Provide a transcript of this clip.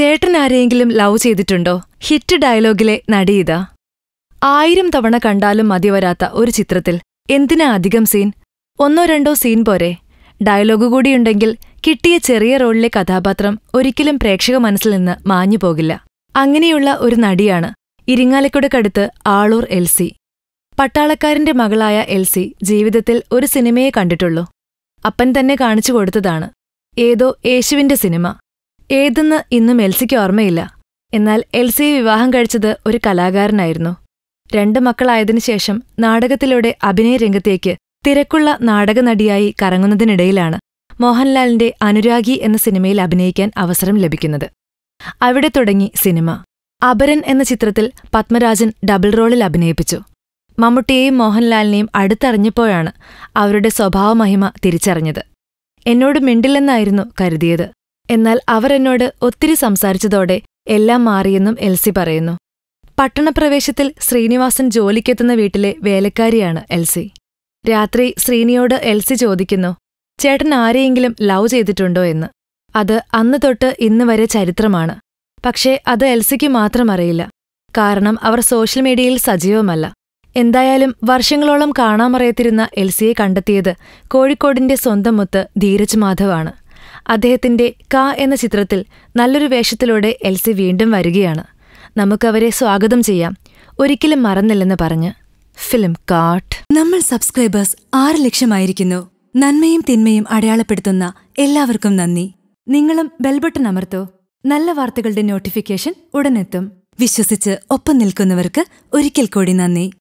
ചേട്ടൻ ആരെയെങ്കിലും ലവ് ചെയ്തിട്ടുണ്ടോ? ഹിറ്റ് ഡയലോഗിലെ നടിയിതാ ആയിരം തവണ കണ്ടാലും മതിവരാത്ത ഒരു ചിത്രത്തിൽ എന്തിനാ അധികം സീൻ? ഒന്നോ രണ്ടോ സീൻ പോരെ. ഡയലോഗ് കൂടിയുണ്ടെങ്കിൽ കിട്ടിയ ചെറിയ റോളിലെ കഥാപാത്രം ഒരിക്കലും പ്രേക്ഷക മനസ്സിൽ നിന്ന് മാഞ്ഞു പോകില്ല. അങ്ങനെയുള്ള ഒരു നടിയാണ് ഇരിങ്ങാലക്കുടക്കടുത്ത് ആളൂർ എൽസി. പട്ടാളക്കാരന്റെ മകളായ എൽസി ജീവിതത്തിൽ ഒരു സിനിമയെ കണ്ടിട്ടുള്ളൂ. അപ്പൻ തന്നെ കാണിച്ചു കൊടുത്തതാണ്. ഏതോ യേശുവിന്റെ സിനിമ. ഏതെന്ന് ഇന്നും എൽസിക്ക് ഓർമ്മയില്ല. എന്നാൽ എൽസിയെ വിവാഹം കഴിച്ചത് ഒരു കലാകാരനായിരുന്നു. രണ്ട് മക്കളായതിനു ശേഷം നാടകത്തിലൂടെ അഭിനയ രംഗത്തേക്ക് തിരക്കുള്ള നാടകനടിയായി കറങ്ങുന്നതിനിടയിലാണ് മോഹൻലാലിന്റെ അനുരാഗി എന്ന സിനിമയിൽ അഭിനയിക്കാൻ അവസരം ലഭിക്കുന്നത്. അവിടെ തുടങ്ങി സിനിമ. അപരൻ എന്ന ചിത്രത്തിൽ പത്മരാജൻ ഡബിൾ റോളിൽ അഭിനയിപ്പിച്ചു. മമ്മൂട്ടിയെയും മോഹൻലാലിനെയും അടുത്തറിഞ്ഞപ്പോഴാണ് അവരുടെ സ്വഭാവമഹിമ തിരിച്ചറിഞ്ഞത്. എന്നോട് മിണ്ടില്ലെന്നായിരുന്നു കരുതിയത്. എന്നാൽ അവർ എന്നോട് ഒത്തിരി സംസാരിച്ചതോടെ എല്ലാം മാറിയെന്നും എൽസി പറയുന്നു. പട്ടണപ്രവേശത്തിൽ ശ്രീനിവാസൻ ജോലിക്കെത്തുന്ന വീട്ടിലെ വേലക്കാരിയാണ് എൽസി. രാത്രി ശ്രീനിയോട് എൽസി ചോദിക്കുന്നു ചേട്ടൻ ആരെയെങ്കിലും ലവ് ചെയ്തിട്ടുണ്ടോ എന്ന്? അത് അന്ന് തൊട്ട് ഇന്ന് വരെ ചരിത്രമാണ്. പക്ഷേ അത് എൽസിക്ക് മാത്രം അറിയില്ല. കാരണം അവർ സോഷ്യൽ മീഡിയയിൽ സജീവമല്ല. എന്തായാലും വർഷങ്ങളോളം കാണാമറിയത്തിരുന്ന എൽസിയെ കണ്ടെത്തിയത് കോഴിക്കോടിന്റെ സ്വന്തം മുത്ത് ധീരജ് മാധവാണ് അദ്ദേഹത്തിന്റെ ക എന്ന ചിത്രത്തിൽ നല്ലൊരു വേഷത്തിലൂടെ എൽസി വീണ്ടും വരികയാണ്. നമുക്കവരെ സ്വാഗതം ചെയ്യാം. ഒരിക്കലും മറന്നില്ലെന്ന് പറഞ്ഞ് ഫിലിം കാട്ട് നമ്മൾ സബ്സ്ക്രൈബേഴ്സ് ആറ് ലക്ഷമായിരിക്കുന്നു. നന്മയും തിന്മയും അടയാളപ്പെടുത്തുന്ന എല്ലാവർക്കും നന്ദി. നിങ്ങളും ബെൽബട്ടൺ അമർത്തോ. നല്ല വാർത്തകളുടെ നോട്ടിഫിക്കേഷൻ ഉടനെത്തും. വിശ്വസിച്ച് ഒപ്പം നിൽക്കുന്നവർക്ക് ഒരിക്കൽ കൂടി നന്ദി.